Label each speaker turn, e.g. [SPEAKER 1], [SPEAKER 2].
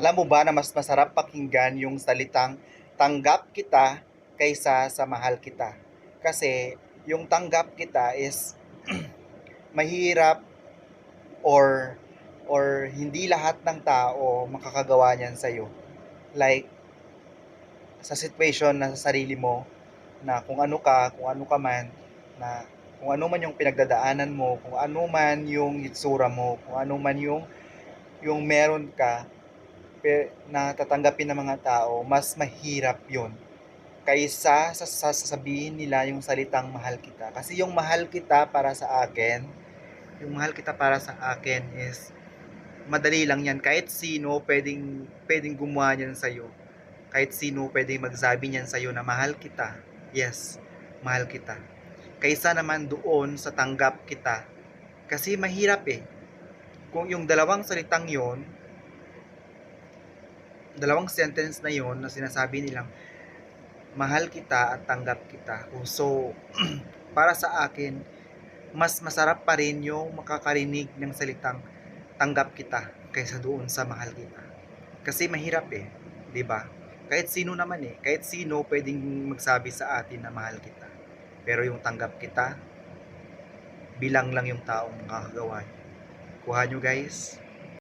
[SPEAKER 1] Alam mo ba na mas masarap pakinggan yung salitang tanggap kita kaysa sa mahal kita? Kasi yung tanggap kita is mahirap or or hindi lahat ng tao makakagawa niyan sa iyo. Like sa situation na sa sarili mo na kung ano ka, kung ano ka man na kung ano man yung pinagdadaanan mo, kung ano man yung itsura mo, kung ano man yung yung meron ka na tatanggapin ng mga tao, mas mahirap yun kaysa sa sa- sasabihin nila yung salitang mahal kita. Kasi yung mahal kita para sa akin, yung mahal kita para sa akin is madali lang yan. Kahit sino pwedeng, pwedeng gumawa niyan sa'yo. Kahit sino pwedeng magsabi niyan sa'yo na mahal kita. Yes, mahal kita. Kaysa naman doon sa tanggap kita. Kasi mahirap eh. Kung yung dalawang salitang yon dalawang sentence na yon na sinasabi nilang mahal kita at tanggap kita. So, para sa akin, mas masarap pa rin yung makakarinig ng salitang tanggap kita kaysa doon sa mahal kita. Kasi mahirap eh, 'di ba? Kahit sino naman eh, kahit sino pwedeng magsabi sa atin na mahal kita. Pero yung tanggap kita, bilang lang yung taong makakagawa. Kuha nyo guys.